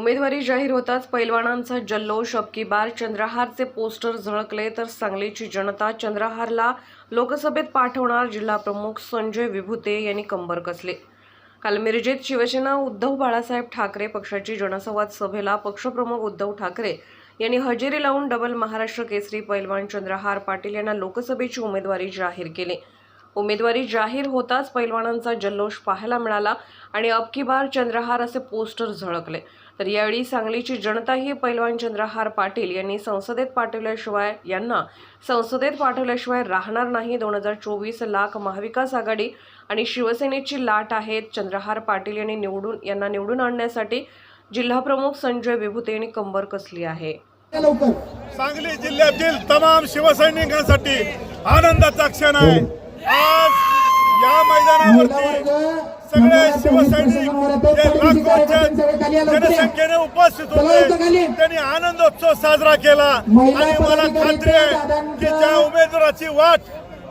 उमेदवारी जाहीर होताच पैलवानांचा जल्लोष अबकीबार चंद्रहारचे पोस्टर झळकले तर सांगलीची जनता चंद्रहारला लोकसभेत पाठवणार जिल्हाप्रमुख संजय विभुते यांनी कंबर कसले. काल मिरजेत शिवसेना उद्धव बाळासाहेब ठाकरे पक्षाची जनसंवाद सभेला पक्षप्रमुख उद्धव ठाकरे यांनी हजेरी लावून डबल महाराष्ट्र केसरी पैलवान चंद्रहार पाटील यांना लोकसभेची उमेदवारी जाहीर केली. उमेदवारी जाहीर होताच पैलवानांचा जल्लोष पाहायला मिळाला आणि अबकी बार चंद्रहार असे पोस्टर झळकले. तर यावेळी सांगलीची जनताही पैलवान चंद्रहार पाटील यांनी संसदेत पाठवल्याशिवाय यांना संसदेत पाठवल्याशिवाय राहणार नाही. दोन हजार चोवीस लाख महाविकास आघाडी आणि शिवसेनेची लाट आहे. चंद्रहार पाटील यांनी निवडून यांना निवडून आणण्यासाठी जिल्हाप्रमुख संजय विभूते यांनी कंबर कसली आहे? सांगली जिल्ह्यातील तमाम शिवसैनिकांसाठी आनंदाचा क्षण आहे. आज या मैदानावरती सगळे शिवसैनिक जे लाखोच्या जनसंख्येने उपस्थित होते. त्यांनी आनंदोत्सव साजरा केला. आणि मला खात्री आहे की ज्या उमेदवाराची वाट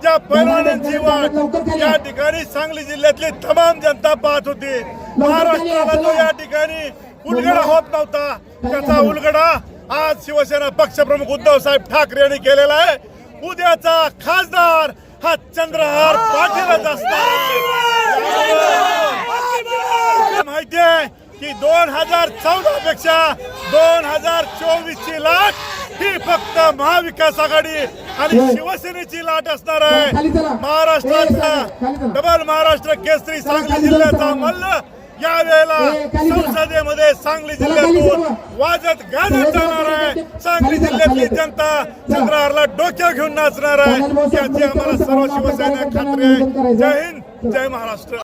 ज्या पैलवानांची वाट या ठिकाणी सांगली जिल्ह्यातली तमाम जनता पाहत होती. महाराष्ट्राला जो या ठिकाणी उलगडा होत नव्हता. त्याचा उलगडा आज शिवसेना पक्षप्रमुख उद्धव साहेब ठाकरे यांनी केलेला आहे. उद्याचा खासदार हा चंद्रहार पाटीलच असणार. माहिती आहे की दोन हजार चौदा पेक्षा दोन हजार चोवीस ची लाट ही फक्त महाविकास आघाडी आणि शिवसेनेची लाट असणार आहे. महाराष्ट्राचा डबल महाराष्ट्र केसरी सांगली जिल्ह्याचा मल्ल या वेळेला संसदेमध्ये सांगली जिल्ह्यातून वाजत गाजत जाणार आहे. सांगली जिल्ह्यातली जनता चंद्रहारला डोक्या घेऊन नाचणार आहे. याची आम्हाला सर्व शिवसेना खात्री आहे. जय हिंद जय महाराष्ट्र.